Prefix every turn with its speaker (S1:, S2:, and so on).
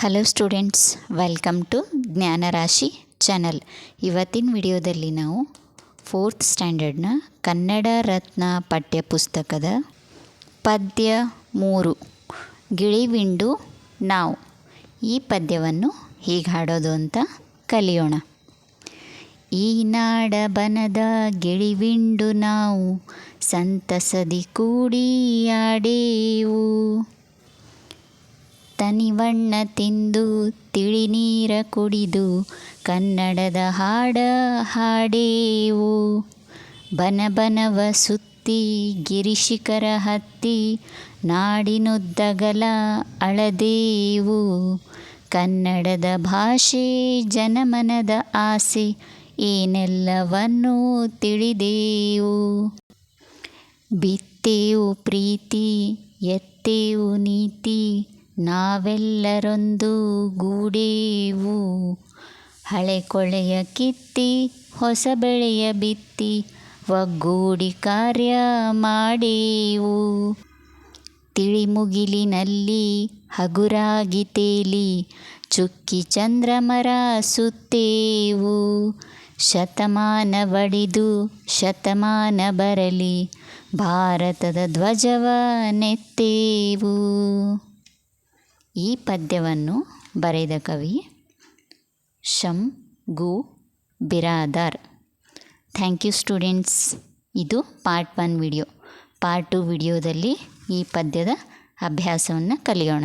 S1: Hello students welcome to Jnanarashi channel ಇವತ್ತಿನ ವಿಡಿಯೋದಲ್ಲಿ ನಾವು ಫೋರ್ತ್ ಸ್ಟ್ಯಾಂಡರ್ಡ್ನ ಕನ್ನಡ ರತ್ನ ಪಠ್ಯಪುಸ್ತಕದ ಪದ್ಯ ಮೂರು ಗಿಳಿವಿಂಡು ನಾವು ಈ ಪದ್ಯವನ್ನು ಹೀಗೆ ಹಾಡೋದು ಅಂತ ಕಲಿಯೋಣ. ಈ ನಾಡ ಬನದ ಗಿಳಿವಿಂಡು ನಾವು, ಸಂತಸದಿ ಕೂಡಿ ಆಡೇವು. ತನಿವಣ್ಣ ತಿಂದು ತಿಳಿ ನೀರ ಕುಡಿದು ಕನ್ನಡದ ಹಾಡ ಹಾಡೇವು. ಬನಬನವ ಸುತ್ತಿ ಗಿರಿಶಿಖರ ಹತ್ತಿ ನಾಡಿನುದ್ದಗಲ ಅಳದೇವು. ಕನ್ನಡದ ಭಾಷೆ ಜನಮನದ ಆಸೆ ಏನೆಲ್ಲವನ್ನೂ ತಿಳಿದೇವು. ಬಿತ್ತೇವು ಪ್ರೀತಿ, ಎತ್ತೇವು ನೀತಿ ನಾವೆಲ್ಲರೊಂದು ಗೂಡೇವು. ಹಳೆ ಕೊಳೆಯ ಕಿತ್ತಿ, ಹೊಸ ಬೆಳೆಯ ಬಿತ್ತಿ, ಒಗ್ಗೂಡಿ ಕಾರ್ಯ ಮಾಡೇವು. ತಿಳಿಮುಗಿಲಿನಲ್ಲಿ ಹಗುರಾಗಿ ತೇಲಿ, ಚುಕ್ಕಿ ಚಂದ್ರಮರ ಸುತ್ತೇವು. ಶತಮಾನ ಬಡಿದು ಶತಮಾನ ಬರಲಿ, ಭಾರತದ ಧ್ವಜವ ನೆತ್ತೇವು. ಈ ಪದ್ಯವನ್ನು ಬರೆದ ಕವಿ ಶಂ ಗು ಬಿರಾದಾರ್. Thank you students. ಇದು part one video. Part two ವಿಡಿಯೋದಲ್ಲಿ ಈ ಪದ್ಯದ ಅಭ್ಯಾಸವನ್ನು ಕಲಿಯೋಣ.